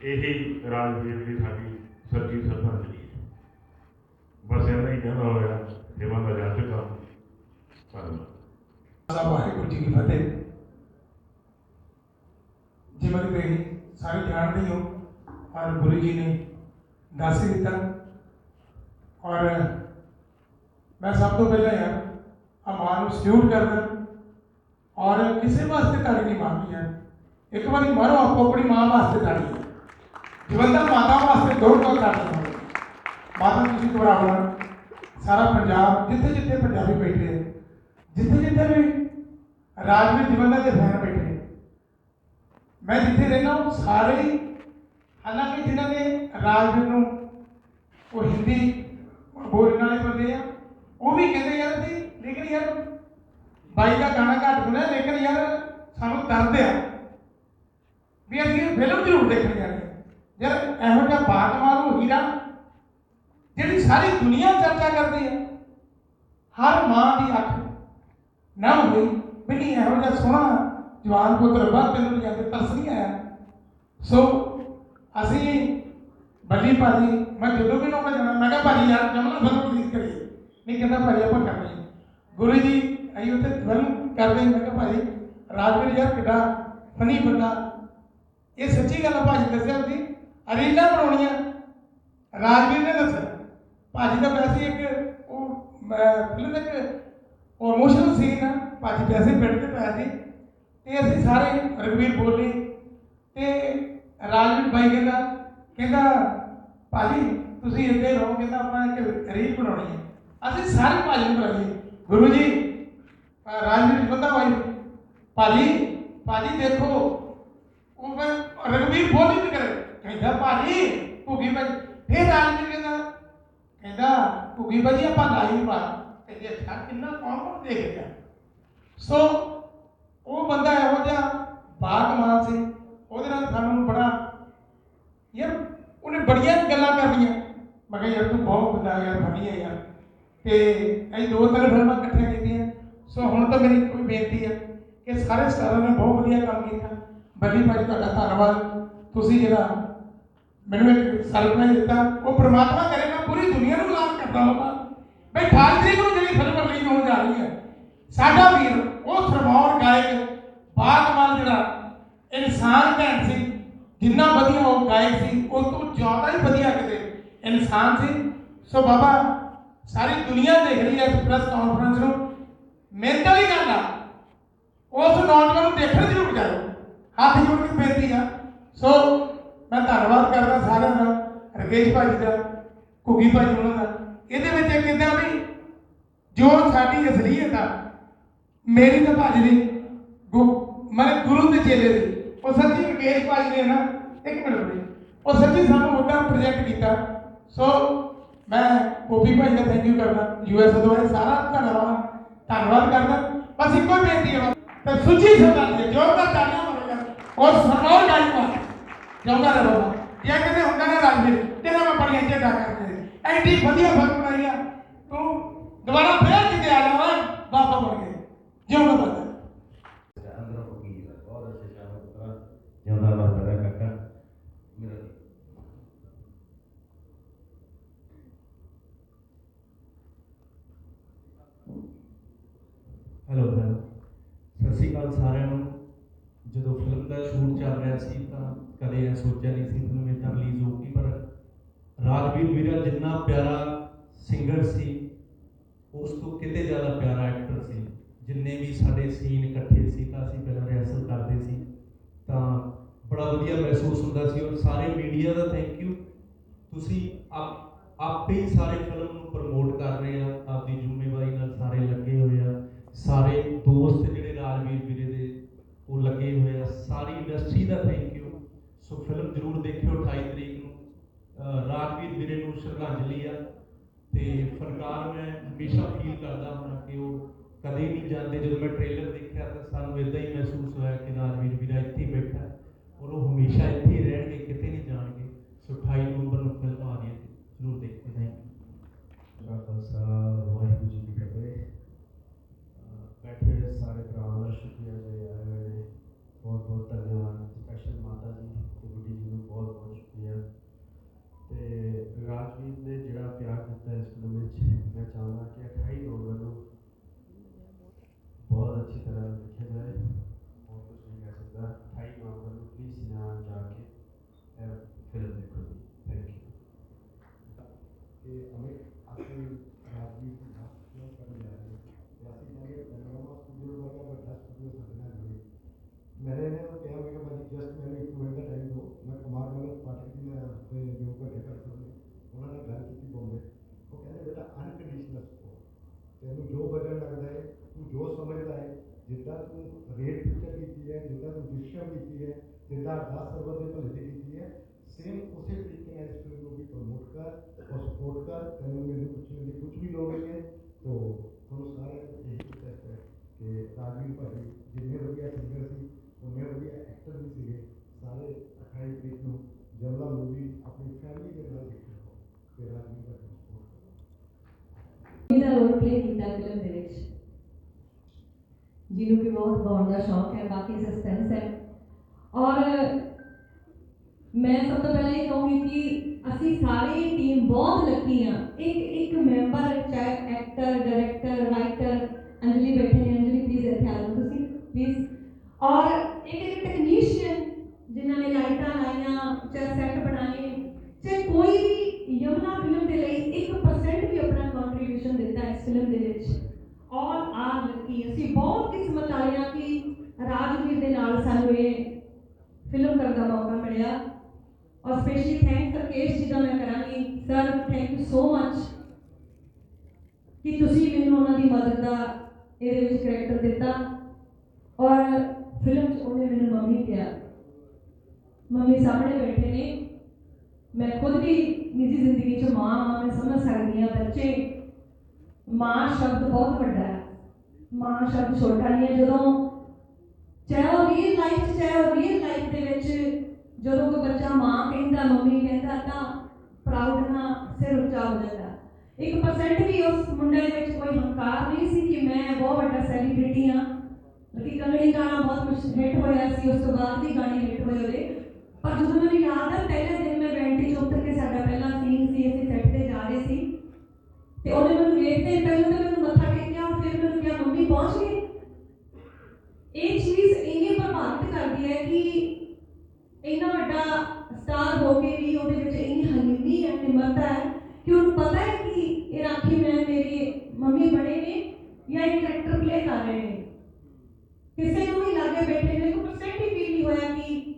ਇਹੀ ਰਾਜਵੀਰ ਦੀ ਸਾਡੀ ਸੱਚੀ ਸ਼ਰਧਾਂਜਲੀ ਹੈ। ਬਸ ਇੰਨਾ ਹੀ ਕਹਿਣਾ ਹੋਇਆ ਸੇਵਾ ਦਾ ਜਾ ਚੁੱਕਾ ਧੰਨਵਾਦ। ਵਾਹਿਗੁਰੂ ਜੀ ਕੀ ਫਤਿਹ। ਜਿਵੇਂ ਕਿ ਸਾਰੇ ਜਾਣਦੇ ਹੋ ਔਰ ਗੁਰੂ ਜੀ ਨੇ ਦੱਸ ਹੀ ਦਿੱਤਾ। ਔਰ ਮੈਂ ਸਭ ਤੋਂ ਪਹਿਲਾਂ ਯਾਰ ਆ ਮਾਂ ਨੂੰ ਸਲੂਟ ਕਰਦਾ ਔਰ ਕਿਸੇ ਵਾਸਤੇ ਤਾੜੀ ਨਹੀਂ ਮਾਰਨੀ ਹੈ ਇੱਕ ਵਾਰੀ ਮਾਰੋ, ਆਪੋ ਆਪਣੀ ਮਾਂ ਵਾਸਤੇ ਤਾੜੀ ਜਵੰਦਾ ਮਾਤਾ ਵਾਸਤੇ ਦੋ ਦੋ ਤਾੜੀ ਮਾਰੋ ਮਾਤਾ ਤੁਸੀਂ ਘਬਰਾਓ ਨਾ। ਸਾਰਾ ਪੰਜਾਬ, ਜਿੱਥੇ ਜਿੱਥੇ ਪੰਜਾਬੀ ਬੈਠੇ ਹੈ ਜਿੱਥੇ ਜਿੱਥੇ ਵੀ ਰਾਜਵੀਰ ਜਵੰਦਾ ਦੇ ਫੈਨ ਬੈਠੇ ਮੈਂ ਜਿੱਥੇ ਰਹਿਣਾ ਉਹ ਸਾਰੇ ਹਾਲਾਂਕਿ ਜਿਨ੍ਹਾਂ ਨੇ ਰਾਜਵੀਰ ਨੂੰ ਉਹ ਹਿੰਦੀ ਬੋਲਣ ਵਾਲੇ ਬੰਦੇ ਆ, ਉਹ ਵੀ ਕਹਿੰਦੇ ਯਾਰ ਵੀ, ਲੇਕਿਨ ਯਾਰ ਬਾਈ ਦਾ ਗਾਣਾ ਘੱਟ ਹੁੰਦਾ ਲੇਕਿਨ ਯਾਰ ਸਾਨੂੰ ਦਰਦ ਆ। ਵੀ ਅਸੀਂ ਇਹ ਫਿਲਮ ਜ਼ਰੂਰ ਦੇਖਣ ਜਾਣੀ ਯਾਰ ਇਹੋ ਜਿਹਾ ਬਾਕਮਾਲ ਉਹ ਹੀਰਾ ਜਿਹੜੀ ਸਾਰੀ ਦੁਨੀਆ ਚਰਚਾ ਕਰਦੀ ਹੈ, ਹਰ ਮਾਂ ਦੀ ਅੱਖ ਨਾ ਹੋਈ ਵੀ ਇਹੋ ਜਿਹਾ ਸੋਹਣਾ ਜਵਾਨ ਪੁੱਤਰ ਬਾਤ ਤੈਨੂੰ ਜਾ ਕੇ ਤਰਸ ਨਹੀਂ ਆਇਆ। ਸੋ ਅਸੀਂ ਬੱਲੀ ਭਾਜੀ, ਮੈਂ ਜਦੋਂ ਵੀ ਨੌਕਰ ਜਾਣਾ, ਮੈਂ ਕਿਹਾ ਭਾਜੀ ਯਾਰ ਜਮਨਾ ਫਿਲਮ ਰਿਲੀਜ਼ ਕਰੀਏ ਨਹੀਂ ਕਹਿੰਦਾ ਭਾਜੀ, ਆਪਾਂ ਕਰਨੀ ਗੁਰੂ ਜੀ, ਅਸੀਂ ਉੱਥੇ ਫਿਲਮ ਕਰਦੇ ਮੈਂ ਕਿਹਾ ਭਾਜੀ ਰਾਜਵੀਰ ਯਾਰ ਕਿੱਡਾ ਫਨੀ ਬੰਦਾ। ਇਹ ਸੱਚੀ ਗੱਲ ਆ, ਭਾਜੀ ਦੱਸਿਆ ਤੁਸੀਂ ਅਰੀਲਾ ਬਣਾਉਣੀਆਂ। ਰਾਜਵੀਰ ਨੇ ਦੱਸਿਆ। ਭਾਜੀ ਦਾ ਵੈਸੇ ਇੱਕ, ਉਹ ਫਿਲਮ ਇੱਕ ਉਹ ਇਮੋਸ਼ਨਲ ਸੀਨ ਆ। ਭਾਜੀ ਵੈਸੇ ਪਿੰਡ ਤੇ ਪਿਆ ਸੀ ਤੇ ਅਸੀਂ ਸਾਰੇ ਰਘਵੀਰ ਬੋਲੇ ਤੇ ਰਾਜਵੀਰ ਬਾਈ ਕਹਿੰਦਾ ਕਹਿੰਦਾ, ਭਾਜੀ ਤੁਸੀਂ ਇੱਥੇ ਰਹੋ, ਕਹਿੰਦਾ ਆਪਾਂ ਇੱਕ ਰੀਲ ਬਣਾਉਣੀ ਹੈ। ਅਸੀਂ ਸਾਰੇ ਭਾਜੀ ਨੂੰ ਗੁਰੂ ਜੀ, ਅਹ ਰਾਜਵੀਰ ਬੰਦਾ ਭਾਈ ਭਾਜੀ ਭਾਜੀ ਦੇਖੋ, ਉਹ ਮੈਂ ਰਘਵੀਰ ਬੋਲ ਨਹੀਂ ਕਰੇ। ਕਹਿੰਦਾ, ਭਾਜੀ ਭੁਗੀ ਭਾਈ ਫਿਰ ਰਾਜਵੀਰ ਕਹਿੰਦਾ ਕਹਿੰਦਾ ਭੁਗੀ ਭਾਜੀ, ਆਪਾਂ ਲਾਈਵ ਪਾ ਕਹਿੰਦੇ, ਅੱਛਾ, ਕਿੰਨਾ ਕੌਣ ਕੌਣ ਦੇਖ ਰਿਹਾ? ਸੋ, ਉਹ ਬੰਦਾ ਇਹੋ ਜਿਹਾ ਬਾਗਮਾਨ ਸੀ। ਉਹਦੇ ਨਾਲ ਸਾਨੂੰ ਬੜਾ ਯਾਰ ਉਹਨੇ ਬੜੀਆਂ ਗੱਲਾਂ ਕਰਨੀਆਂ। ਮੈਂ ਕਿਹਾ ਯਾਰ ਤੂੰ ਬਹੁਤ ਬੰਦਾ ਯਾਰ ਫਨੀ ਹੈ ਯਾਰ। ਤੇ ਅਸੀਂ ਦੋ ਤਿੰਨ ਫਿਲਮਾਂ ਇਕੱਠੀਆਂ ਕੀਤੀਆਂ। ਸੋ ਹੁਣ ਤਾਂ ਮੇਰੀ ਕੋਈ ਬੇਨਤੀ ਹੈ ਕਿ ਸਾਰੇ ਸਟਾਰਾਂ ਨੇ ਬਹੁਤ ਵਧੀਆ ਕੰਮ ਕੀਤਾ। ਬੱਲੀ ਭਾਈ, ਤੁਹਾਡਾ ਧੰਨਵਾਦ। ਤੁਸੀਂ ਜਿਹੜਾ ਮੈਨੂੰ ਇੱਕ ਸਰਪ੍ਰਾਈਜ਼ ਦਿੱਤਾ, ਉਹ ਪ੍ਰਮਾਤਮਾ ਕਰੇ, ਮੈਂ ਪੂਰੀ ਦੁਨੀਆ ਨੂੰ ਐਲਾਨ ਕਰਦਾ ਹਾਂ ਬਈ 18 ਤਰੀਕ ਨੂੰ ਜਿਹੜੀ ਫਿਲਮ ਰਿਲੀਜ਼ ਹੋਣ ਜਾ ਰਹੀ ਹੈ, ਸਾਡਾ ਵੀਰ, ਉਹ ਸਰਮੌਰ ਗਾਇਕ ਬਾਗਮਾਲ ਜਿਹੜਾ ਇਨਸਾਨ ਭੈਣ ਸੀ, ਜਿੰਨਾ ਵਧੀਆ ਉਹ ਗਾਇਕ ਸੀ ਉਸ ਤੋਂ ਜ਼ਿਆਦਾ ਹੀ ਵਧੀਆ ਕਿਤੇ ਇਨਸਾਨ ਸੀ। ਸੋ ਬਾਬਾ, ਸਾਰੀ ਦੁਨੀਆ ਦੇਖ ਰਹੀ ਹੈ ਇਸ ਪ੍ਰੈਸ ਕਾਨਫਰੰਸ ਨੂੰ। ਮਿਹਨਤ ਵਾਲੀ ਗੱਲ ਆ ਉਸ ਨੌਜਵਾਨ ਨੂੰ ਦੇਖਣ ਜ਼ਰੂਰ ਜਾਓ ਹੱਥ ਜੋੜ ਕੇ ਬੇਨਤੀ ਆ। ਸੋ ਮੈਂ ਧੰਨਵਾਦ ਕਰਦਾ ਸਾਰਿਆਂ ਦਾ, ਰਕੇਸ਼ ਭਾਜੀ ਦਾ, ਘੁੱਗੀ ਭਾਜੀ ਉਹਨਾਂ ਦਾ। ਇਹਦੇ ਵਿੱਚ ਇਹ ਕਹਿੰਦਾ ਵੀ, ਜੋ ਸਾਡੀ ਅਸਲੀਅਤ ਆ, ਮੇਰੀ ਤਾਂ ਭਾਜੀ ਦੀ ਗੁ- ਮਨੇ ਗੁਰੂ ਦੇ ਚੇਲੇ ਦੀ। ਉਹ ਸੱਚੀ ਰਕੇਸ਼ ਭਾਜੀ ਨੇ ਨਾ ਇੱਕ ਮਿੰਟ ਬਈ ਉਹ ਸੱਚੀ ਸਾਨੂੰ ਉਹਦਾ ਪ੍ਰੋਜੈਕਟ ਕੀਤਾ ਸੋ ਮੈਂ ਗੋਪੀ ਭਾਈ ਦਾ ਥੈਂਕ ਯੂ ਕਰਦਾ ਯੂਐਸ ਦੁਆਰੇ ਸਾਰਾ ਧੰਨਵਾਦ ਧੰਨਵਾਦ ਕਰਦਾ ਬਸ ਇੱਕੋ ਹੀ ਬੇਨਤੀ ਹੈ ਤੇ ਸੁੱਚੀ ਸਰਦਾਰ ਜੋ ਦਾ ਤਾਲੀਆਂ ਮਾਰੇਗਾ ਔਰ ਸਰਦਾਰ ਗਾਇਕਾ ਜਿਉਂਦਾ ਰਹੇ ਬਾਬਾ ਜੇ ਕਿਤੇ ਹੁੰਦਾ ਨਾ ਰਾਜਵੀਰ ਤੇਰਾ ਮੈਂ ਬੜੀਆਂ ਚੇਤਾ ਕਰਦੇ ਐਡੀ ਵਧੀਆ ਫਿਲਮ ਬਣਾਈ ਆ ਤੂੰ ਦੁਬਾਰਾ ਫੇਰ ਕਿਤੇ ਆ ਜਾਵਾਂ ਬਾਬਾ ਬਣ ਕੇ ਜਿਉਂਦਾ ਬੰਦਾ ਅੰਦਰੋਂ ਫਕੀਰ ਹੈ ਬਹੁਤ ਅੱਛੇ ਸ਼ਾਮ ਪੁੱਤਰਾ ਜਿਉਂਦਾ ਵਸਦਾ ਰਿਹਾ ਕਾਕਾ ਮੇਰਾ ਹੈਲੋ ਹੈਲੋ ਸਤਿ ਸ਼੍ਰੀ ਅਕਾਲ ਸਾਰਿਆਂ ਨੂੰ ਜਦੋਂ ਫਿਲਮ ਦਾ ਸ਼ੂਟ ਚੱਲ ਰਿਹਾ ਸੀ ਤਾਂ ਕਦੇ ਇਹ ਸੋਚਿਆ ਨਹੀਂ ਸੀ ਫਿਲਮ ਇੱਦਾਂ ਰਿਲੀਜ਼ ਹੋਊਗੀ ਪਰ ਰਾਜਵੀਰ ਵੀਰਾ ਜਿੰਨਾ ਪਿਆਰਾ ਸਿੰਗਰ ਸੀ ਉਸ ਤੋਂ ਕਿਤੇ ਜ਼ਿਆਦਾ ਪਿਆਰਾ ਐਕਟਰ ਸੀ ਜਿੰਨੇ ਵੀ ਸਾਡੇ ਸੀਨ ਇਕੱਠੇ ਸੀ ਤਾਂ ਅਸੀਂ ਪਹਿਲਾਂ ਰਿਹਰਸਲ ਕਰਦੇ ਸੀ ਤਾਂ ਬੜਾ ਵਧੀਆ ਮਹਿਸੂਸ ਹੁੰਦਾ ਸੀ ਔਰ ਸਾਰੇ ਮੀਡੀਆ ਦਾ ਥੈਂਕ ਯੂ ਤੁਸੀਂ ਆਪ, ਆਪੇ ਹੀ ਸਾਰੇ ਫਿਲਮ ਨੂੰ ਪ੍ਰਮੋਟ ਕਰ ਰਹੇ ਆ। ਆਪਦੀ ਜ਼ਿੰਮੇਵਾਰੀ ਨਾਲ ਸਾਰੇ ਲੱਗੇ ਹੋਏ ਆ। ਸਾਰੇ ਦੋਸਤ ਜਿਹੜੇ ਰਾਜਵੀਰ ਵੀਰੇ ਦੇ, ਉਹ ਲੱਗੇ ਹੋਏ ਆ। ਸਾਰੀ ਇੰਡਸਟਰੀ ਦਾ ਥੈਂਕ ਯੂ ਸੋ ਫਿਲਮ ਜਰੂਰ ਦੇਖਿਓ 28 ਤਰੀਕ ਨੂੰ। ਰਾਜਵੀਰ ਵੀਰੇ ਨੂੰ ਸ਼ਰਧਾਂਜਲੀ ਆ। ਤੇ ਫਨਕਾਰ ਮੈਂ ਹਮੇਸ਼ਾ ਫੀਲ ਕਰਦਾ ਹਾਂ ਕਿ ਉਹ ਕਦੇ ਨਹੀਂ ਜਾਂਦੇ। ਜਦੋਂ ਮੈਂ ਟ੍ਰੇਲਰ ਦੇਖਿਆ ਤਾਂ ਸਾਨੂੰ ਇਦਾਂ ਹੀ ਮਹਿਸੂਸ ਹੋਇਆ ਕਿ ਰਾਜਵੀਰ ਵੀਰਾ ਇੱਥੇ ਬੈਠਾ। ਔਰ ਉਹ ਹਮੇਸ਼ਾ ਇੱਥੇ ਹੀ ਰਹਿਣਗੇ, ਕਿਤੇ ਨਹੀਂ ਜਾਣਗੇ। ਸੋ 28 ਨਵੰਬਰ ਨੂੰ ਫਿਲਮ ਆ ਰਹੀ ਹੈ ਜ਼ਰੂਰ ਦੇਖੋ। ਥੈਂਕ ਯੂ ਖਾਲਸਾ ਵਾਹਿਗੁਰੂ ਜੀ ਕੀ ਫਤਿਹ ਅਹ ਬੈਠੇ ਹੋਏ ਸਾਰੇ ਭਰਾਵਾਂ ਦਾ ਸ਼ੁਕਰੀਆ ਜੀ ਆਏ ਹੋਏ ਨੇ ਬਹੁਤ ਬਹੁਤ ਧੰਨਵਾਦ ਸਪੈਸ਼ਲ ਮਾਤਾ ਜੀ ਤੇ ਗੁੱਡੀ ਜੀ ਨੂੰ ਬਹੁਤ ਬਹੁਤ ਸ਼ੁਕਰੀਆ ਤੇ ਰਾਜਵੀਰ ਨੇ ਜਿਹੜਾ ਪਿਆਰ ਦਿੱਤਾ ਇਸ ਫਿਲਮ ਵਿੱਚ ਮੈਂ ਚਾਹੁੰਦਾ ਕਿ 28 ਨਵੰਬਰ ਨੂੰ ਬਹੁਤ ਅੱਛੀ ਤਰ੍ਹਾਂ ਲਿਖਿਆ ਜਾਏ ਹੋਰ ਕੁਝ ਨਹੀਂ ਕਹਿ ਸਕਦਾ 28 ਨਵੰਬਰ ਨੂੰ ਪਲੀਜ਼ ਸਿਨੇਮਾ ਜਾ ਕੇ ਇਹ ਫਿਲਮ ਦੇਖੋ ਜੀ ਥੈਂਕ ਯੂ ਕਿ ਅਮਿਤ ਅਸੀਂ ਰਾਜਵੀਰ ਦੀ ਬਾਤ ਕਿਉਂ ਕਰਨ ਜਾ ਰਹੇ ਹਾਂ ਤੇ ਅਸੀਂ ਕਹਿੰਦੇ ਪੈਨੋਰਾਮਾ ਸਟੂਡੀਓ ਵਰਗਾ ਵੱਡਾ ਸਟੂਡੀਓ ਸਾਡੇ ਨਾਲ ਜੁੜੇ ਮੈंने ਇਹਨਾਂ ਨੂੰ ਕਿਹਾ ਮੈਂ ਕਿ ਭਾਜੀ ਜਸਟ ਮੈਨੂੰ ਇੱਕ ਮਿੰਟ ਦਾ ਟਾਈਮ ਦਿਓ ਮੈਂ ਕੁਮਾਰ ਮਨੋਜ ਪਾਠਕ ਜੀ ਨਾਲ ਤੇ ਜੋ ਘਟੇ ਕਰਦੇ ਨੇ ਉਹਨਾਂ ਨਾਲ ਗੱਲ ਕੀਤੀ ਬੰਬੇ ਉਹ ਕਹਿੰਦੇ ਬੇਟਾ ਅਨਕੰਡੀਸ਼ਨਲ ਸਪੋਰਟ ਤੈਨੂੰ ਜੋ ਵਜਨ ਲੱਗਦਾ ਹੈ ਤੂੰ ਜੋ ਸਮਝਦਾ ਹੈ ਜਿੱਦਾਂ ਤੂੰ ਰੇਟ ਪਿਕਚਰ ਕੀਤੀ ਹੈ ਜਿੱਦਾਂ ਤੂੰ ਦ੍ਰਿਸ਼ਯਮ ਕੀਤੀ ਹੈ ਜਿੱਦਾਂ ਅਰਦਾਸ ਸਰਵਰ ਦੇ ਭਲੇ ਦੀ ਕੀਤੀ ਹੈ ਸੇਮ ਉਸੇ ਤਰੀਕੇ ਨਾਲ ਇਸ ਫਿਲਮ ਨੂੰ ਵੀ ਪ੍ਰਮੋਟ ਕਰ ਔਰ ਸਪੋਰਟ ਕਰ ਤੈਨੂੰ ਮੈਨੂੰ ਪੁੱਛਣ ਦੀ ਕੁਝ ਵੀ ਲੋੜ ਨਹੀਂ ਹੈ ਤੋ ਤੁਹਾਨੂੰ ਸਾਰਿਆਂ ਨੂੰ ਇਹ ਰਿਕਵੈਸਟ ਹੈ ਕਿ ਰਾਜਵੀਰ ਭਾਜੀ ਜਿੰਨੇ ਵਧੀਆ ਸਿੰਗਰ ਸੀ ਉਹਨੇ ਵਧੀਆ ਐਕਟਰ ਵੀ ਸੀਗੇ ਸਾਰੇ 28 ਤਰੀਕ ਨੂੰ ਜਮਲਾ ਮੂਵੀ ਆਪਣੀ ਫੈਮਿਲੀ ਦੇ ਨਾਲ ਦੇਖਣਾ ਤੇ ਰਾਜਵੀਰ ਭਾਜੀ ਨੂੰ ਸਪੋਰਟ ਕਰੋ ਇਹਦਾ ਰੋਲ ਪਲੇ ਕੀਤਾ ਫਿਲਮ ਦੇ ਵਿੱਚ ਜਿਹਨੂੰ ਕਿ ਬਹੁਤ ਗਾਉਣ ਔਰ ਮੈਂ ਸਭ ਤੋਂ ਪਹਿਲਾਂ ਇਹ ਕਹੂੰਗੀ ਮੰਮੀ ਸਾਹਮਣੇ ਬੈਠੇ ਨੇ। ਮੈਂ ਖੁਦ ਵੀ ਨਿੱਜੀ ਜ਼ਿੰਦਗੀ 'ਚ ਮਾਂ ਹਾਂ, ਮੈਂ ਸਮਝ ਸਕਦੀ ਹਾਂ ਬੱਚੇ। ਮਾਂ ਸ਼ਬਦ ਬਹੁਤ ਵੱਡਾ ਹੈ। ਮਾਂ ਸ਼ਬਦ ਛੋਟਾ ਨਹੀਂ ਹੈ। ਜਦੋਂ ਚਾਹੇ ਉਹ ਰੀਅਲ ਲਾਈਫ 'ਚ, ਚਾਹੇ ਉਹ ਰੀਅਲ ਲਾਈਫ ਦੇ ਵਿੱਚ, ਜਦੋਂ ਕੋਈ ਬੱਚਾ ਮਾਂ ਕਹਿੰਦਾ, ਮੰਮੀ ਕਹਿੰਦਾ, ਤਾਂ ਪ੍ਰਾਊਡ ਨਾ ਸਿਰ ਉੱਚਾ ਹੋ ਜਾਂਦਾ। 1% ਵੀ ਉਸ ਮੁੰਡੇ ਦੇ ਵਿੱਚ ਕੋਈ ਹੰਕਾਰ ਨਹੀਂ ਸੀ ਕਿ ਮੈਂ ਬਹੁਤ ਵੱਡਾ ਸੈਲੀਬ੍ਰਿਟੀ ਹਾਂ। ਕਿ ਕੰਗੜੀ ਗਾਣਾ ਬਹੁਤ ਕੁਝ ਹਿੱਟ ਹੋਇਆ ਸੀ, ਉਸ ਤੋਂ ਬਾਅਦ ਵੀ ਗਾਣੇ ਹਿੱਟ ਹੋਏ ਉਹਦੇ। ਪਰ ਜਦੋਂ ਮੈਨੂੰ ਯਾਦ ਹੈ ਪਹਿਲੇ ਦਿਨ ਮੈਂ ਵੈਂਟੀ 'ਚ ਉਤਰ ਕੇ ਸਾਡਾ ਪਹਿਲਾ ਸੀਨ ਸੀ ਅਸੀਂ ਸੈੱਟ ਤੇ ਜਾ ਰਹੇ ਸੀ ਤੇ ਉਹਨੇ ਮੈਨੂੰ ਵੇਖਦੇ ਹੀ ਪਹਿਲਾਂ ਤਾਂ ਮੈਨੂੰ ਮੱਥਾ ਟੇਕਿਆ ਔਰ ਫਿਰ ਮੈਨੂੰ ਕਿਹਾ ਮੰਮੀ ਪਹੁੰਚ ਗਏ ਇਹ ਚੀਜ਼ ਇੰਨੀ ਪ੍ਰਭਾਵਿਤ ਕਰਦੀ ਹੈ ਕਿ ਇੰਨਾ ਵੱਡਾ ਸਟਾਰ ਹੋ ਕੇ ਵੀ ਉਹਦੇ ਵਿੱਚ ਇੰਨੀ ਹਲੀਮੀ ਹੈ ਨਿਮਰਤਾ ਹੈ ਕਿ ਉਹਨੂੰ ਪਤਾ ਹੈ ਕਿ ਇਹ ਰਾਖੀ ਮੈਂ ਮੇਰੀ ਮੰਮੀ ਬਣੇ ਨੇ ਜਾਂ ਇੱਕ ਕਰੈਕਟਰ ਪਲੇ ਕਰ ਰਹੇ ਨੇ ਕਿਸੇ ਨੂੰ ਵੀ ਲਾਗੇ ਬੈਠੇ ਨੇ ਕੋਈ ਪਰਸੈਂਟ ਹੀ ਫੀਲ ਨਹੀਂ ਹੋਇਆ ਕਿ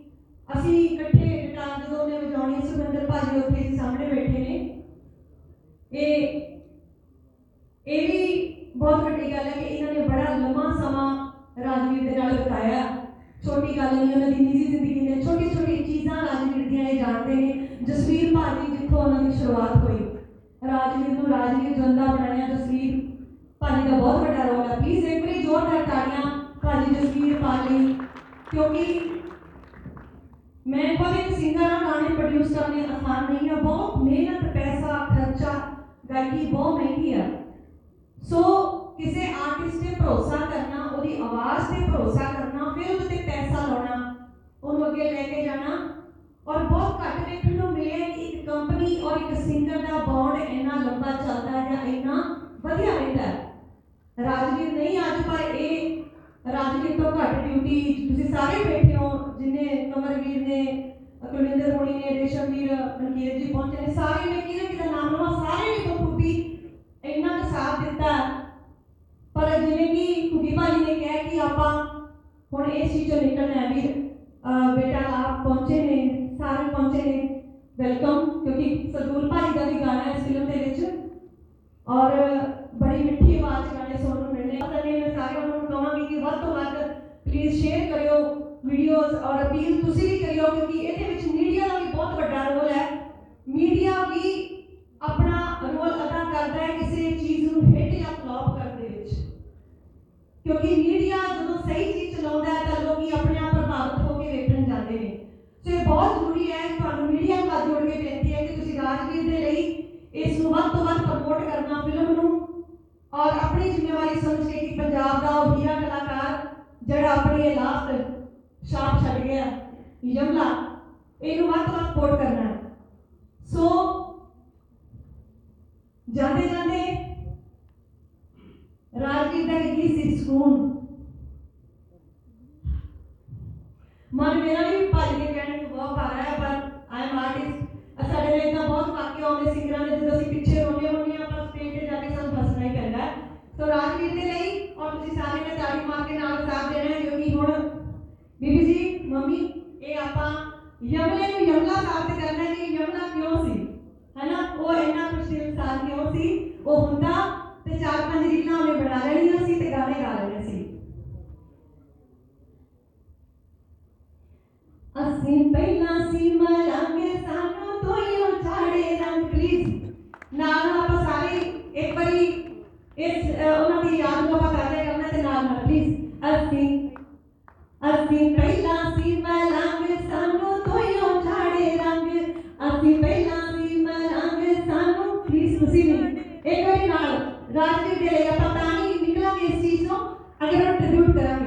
ਅਸੀਂ ਇਕੱਠੇ ਗਿਟਾਰ ਜਦੋਂ ਉਹਨੇ ਵਜਾਉਣੀ ਸੁਖਿੰਦਰ ਭਾਜੀ ਉੱਥੇ ਸੀ ਸਾਹਮਣੇ ਬੈਠੇ ਨੇ। ਇਹ ਇਹ ਵੀ ਬਹੁਤ ਵੱਡੀ ਗੱਲ ਹੈ ਕਿ ਇਹਨਾਂ ਨੇ ਬੜਾ ਲੰਮਾ ਸਮਾਂ ਰਾਜਵੀਰ ਦੇ ਨਾਲ ਬਿਤਾਇਆ। ਛੋਟੀ ਗੱਲ ਨਹੀਂ, ਉਹਨਾਂ ਦੀ ਨਿੱਜੀ ਜ਼ਿੰਦਗੀ ਨੇ ਛੋਟੀ ਛੋਟੀ ਚੀਜ਼ਾਂ ਰਾਜਵੀਰ ਦੀਆਂ ਇਹ ਜਾਣਦੇ ਨੇ। ਜਸਵੀਰ ਭਾਜੀ ਜਿੱਥੋਂ ਉਹਨਾਂ ਦੀ ਸ਼ੁਰੂਆਤ ਹੋਈ। ਰਾਜਵੀਰ ਨੂੰ ਰਾਜਵੀਰ ਜੰਦਾ ਬਣਾਇਆ। ਜਸਵੀਰ ਭਾਜੀ ਦਾ ਬਹੁਤ ਵੱਡਾ ਰੋਲ ਹੈ। ਪਲੀਜ਼ ਇੱਕ ਵਾਰੀ ਜ਼ੋਰਦਾਰ ਤਾੜੀਆਂ। ਭਾਜੀ, ਜਸਵੀਰ ਭਾਜੀ, ਕਿਉਂਕਿ ਮੈਂ ਖੁਦ ਇੱਕ ਸਿੰਗਰ ਹਾਂ ਗਾਣੇ ਪ੍ਰੋਡਿਊਸ ਕਰਨੇ ਆਸਾਨ ਨਹੀਂ ਹੈ। ਬਹੁਤ ਮਿਹਨਤ, ਪੈਸਾ, ਖਰਚਾ ਗਾਇਕੀ ਬਹੁਤ ਮਹਿੰਗੀ ਹੈ ਸੋ ਕਿਸੇ ਆਰਟਿਸਟ ਤੇ ਭਰੋਸਾ ਕਰਨਾ, ਉਹਦੀ ਆਵਾਜ਼ ਤੇ ਭਰੋਸਾ ਕਰਨਾ, ਫਿਰ ਉਹਦੇ ਤੇ ਪੈਸਾ ਲਾਉਣਾ, ਉਹਨੂੰ ਅੱਗੇ ਲੈ ਕੇ ਜਾਣਾ, ਔਰ ਬਹੁਤ ਘੱਟ ਵੇਖਣ ਨੂੰ ਮਿਲਿਆ ਕਿ ਇੱਕ ਕੰਪਨੀ ਔਰ ਇੱਕ ਸਿੰਗਰ ਦਾ ਬੌਂਡ ਇੰਨਾ ਲੰਬਾ ਚੱਲਦਾ ਹੈ ਜਾਂ ਇੰਨਾ ਵਧੀਆ ਰਹਿੰਦਾ। ਹੈ ਰਾਜਵੀਰ ਨਹੀਂ ਅੱਜ ਪਰ ਇਹ ਰਾਜਵੀਰ ਤੋਂ ਘੱਟ ਡਿਊਟੀ ਤੁਸੀਂ ਸਾਰੇ ਬੈਠੇ ਹੋ, ਜਿਨੇ ਕਮਰਵੀਰ ਨੇ ਕੁਲਵਿੰਦਰ ਹੋਣੀ ਨੇ ਰੇਸ਼ਮਵੀਰ ਮਨਕੀਰ ਜੀ ਪਹੁੰਚੇ ਨੇ, ਸਾਰੇ ਨੇ ਕਿਹਦਾ ਕਿਹਦਾ ਨਾਮ ਲਵਾਂ, ਸਾਰੇ ਨੇ ਬਖੂਬੀ ਇੰਨਾ ਕੁ ਸਾਥ ਦਿੱਤਾ। ਪਰ ਜਿਵੇਂ ਕਿ ਕੁਗੀ ਭਾਜੀ ਨੇ ਕਿਹਾ ਕਿ ਆਪਾਂ ਹੁਣ ਇਸ ਚੀਜ਼ ਚੋਂ ਨਿਕਲਣਾ ਹੈ ਵੀ ਬੇਟਾ ਆਪ ਪਹੁੰਚੇ ਨੇ, ਸਾਰੇ ਪਹੁੰਚੇ ਨੇ। ਵੈਲਕਮ ਕਿਉਂਕਿ ਸਰਦੂਲ ਭਾਜੀ ਦਾ ਵੀ ਗਾਣਾ ਹੈ ਇਸ ਫਿਲਮ ਦੇ ਵਿੱਚ। ਔਰ ਬੜੀ ਮਿੱਠੀ ਆਵਾਜ਼ ਗਾਣੇ ਸੁਣਨ ਨੂੰ ਮਿਲਣੇ ਪਤਾ ਨਹੀਂ, ਮੈਂ ਸਾਰਿਆਂ ਵੱਧ ਤੋਂ ਵੱਧ ਪਲੀਜ਼ ਸ਼ੇਅਰ ਕਰਿਓ ਵੀਡੀਓਜ਼ ਔਰ ਅਪੀਲ ਤੁਸੀਂ ਵੀ ਕਰਿਓ ਕਿਉਂਕਿ ਇਹਦੇ ਵਿੱਚ ਮੀਡੀਆ ਦਾ ਵੀ ਬਹੁਤ ਵੱਡਾ ਰੋਲ ਹੈ। ਮੀਡੀਆ ਵੀ ਆਪਣਾ ਰੋਲ ਅਦਾ ਕਰਦਾ ਹੈ ਕਿਸੇ ਚੀਜ਼ ਨੂੰ ਹਿੱਟ ਜਾਂ ਫਲॉप ਕਰਨ ਦੇ ਵਿੱਚ। ਕਿਉਂਕਿ ਮੀਡੀਆ ਜਦੋਂ ਸਹੀ ਚੀਜ਼ ਚਲਾਉਂਦਾ ਹੈ ਤਾਂ ਲੋਕੀ ਆਪਣੇ ਆਪ ਪ੍ਰਭਾਵਿਤ ਹੋ ਕੇ ਵੇਖਣ ਜਾਂਦੇ ਨੇ। ਸੋ ਇਹ ਬਹੁਤ ਜ਼ਰੂਰੀ ਹੈ ਤੁਹਾਨੂੰ ਮੀਡੀਆ ਨਾਲ ਜੋੜ ਕੇ ਬੇਨਤੀ ਹੈ ਕਿ ਤੁਸੀਂ ਰਾਜਵੀਰ ਦੇ ਲਈ ਇਸ ਨੂੰ ਵੱਧ ਤੋਂ ਵੱਧ ਪ੍ਰਮੋਟ ਕਰਨਾ ਫਿਲਮ ਨੂੰ ਔਰ ਆਪਣੀ ਜ਼ਿੰਮੇਵਾਰੀ ਸਮਝ ਕੇ ਕਿ ਪੰਜਾਬ ਦਾ ਉਹ ਹੀਰਾ ਕਲਾਕਾਰ ਜਿਹੜਾ ਆਪਣੀ ਇਹ ਲਾਸਟ ਛਾਪ ਛੱਡ ਗਿਆ ਯਮਲਾ ਇਹਨੂੰ ਵੱਧ ਤੋਂ ਵੱਧ ਸਪੋਰਟ ਕਰਨਾ ਹੈ ਸੋ ਜਾਂਦੇ ਜਾਂਦੇ ਰਾਜਵੀਰ ਦਾ ਇੱਕ ਗੀਤ ਸੀ ਸਕੂਨ ਮਨ ਮੇਰਾ ਵੀ ਭੱਜ ਕੇ ਕਹਿਣ ਨੂੰ ਬਹੁਤ ਆ ਰਿਹਾ ਹੈ, ਪਰ ਆਈ ਐਮ ਆਰਟਿਸਟ ਸਾਡੇ ਲਈ ਤਾਂ ਬਹੁਤ ਵਾਕਿਆ ਆਉਂਦੇ ਸਿੰਗਰਾਂ ਦੇ ਜਦੋਂ ਅਸੀਂ ਪਿੱਛੇ ਰੋਂਦੇ ਹੁੰਦੇ ਹਾਂ ਪਰ ਸਟੇਜ ਤੇ ਜਾ ਕੇ ਸਾਨੂੰ ਹੱਸਣਾ ਹੀ ਪੈਂਦਾ ਹੈ ਰਾਜਵੀਰ ਦੇ ਲਈ, ਔਰ ਤੁਸੀਂ ਸਾਰੇ ਨੇ ਤਾੜੀ ਮਾਰ ਕੇ ਨਾਲ ਸਾਥ ਦੇਣਾ ਕਿਉਂਕਿ ਹੁਣ ਬੀਬੀ ਜੀ, ਮੰਮੀ, ਇਹ ਆਪਾਂ ਯਮਲੇ ਨੂੰ ਯਮਲਾ ਸਾਬਤ ਕਰਨਾ ਕਿ ਯਮਲਾ ਕਿਉਂ ਸੀ? ਹੈਨਾ? ਉਹ ਇੰਨਾ ਖੁਸ਼ਦਿਲ ਸਾਲ ਕਿਉਂ ਸੀ? ਉਹ ਹੁੰਦਾ ਤੇ ਚਾਰ ਪੰਜ ਰੀਲਾਂ ਉਹਨੇ ਬਣਾ ਲੈਣੀਆਂ ਸੀ ਤੇ ਗਾਣੇ ਗਾ ਲੈਣੇ ਸੀ। ਅਸੀਂ ਪਹਿਲਾਂ ਸੀ ਮਲਾਂਗੇ ਸਾਨੂੰ ਤੋਈਓ ਛਾੜੇ ਰੰਗ ਪਲੀਜ਼ ਨਾਲ ਆਪਾਂ ਸਾਰੇ ਇੱਕ ਵਾਰੀ ਇਸ ਅਹ, ਉਹਨਾਂ ਦੀ ਯਾਦ ਨੂੰ ਆਪਾਂ ਕਰਦੇ ਕਰਨਾ ਤੇ ਨਾਲ ਨਾਲ ਪਲੀਜ਼ ਅਸੀਂ ਅਸੀਂ ਪਹਿਲਾਂ ਸੀ ਮਲਾਂਗੇ ਸਾਨੂੰ ਤੋਈਓ ਛਾੜੇ ਰੰਗ। ਅਸੀਂ ਪਹਿਲਾਂ ਸੀ ਮਲਾਂਗੇ ਸਾਨੂੰ ਪਲੀਜ਼ ਤੁਸੀਂ ਵੀ ਇੱਕ ਵਾਰੀ ਨਾਲ ਰਾਜਵੀਰ ਦੇ ਲਈ ਆਪਾਂ ਤਾਂ ਹੀ ਨਿਕਲਾਂਗੇ ਇਸ ਚੀਜ਼ ਤੋਂ ਅਗਰ ਉਹ ਟ੍ਰਿਬਿਊਟ ਕਰਾਂਗੇ।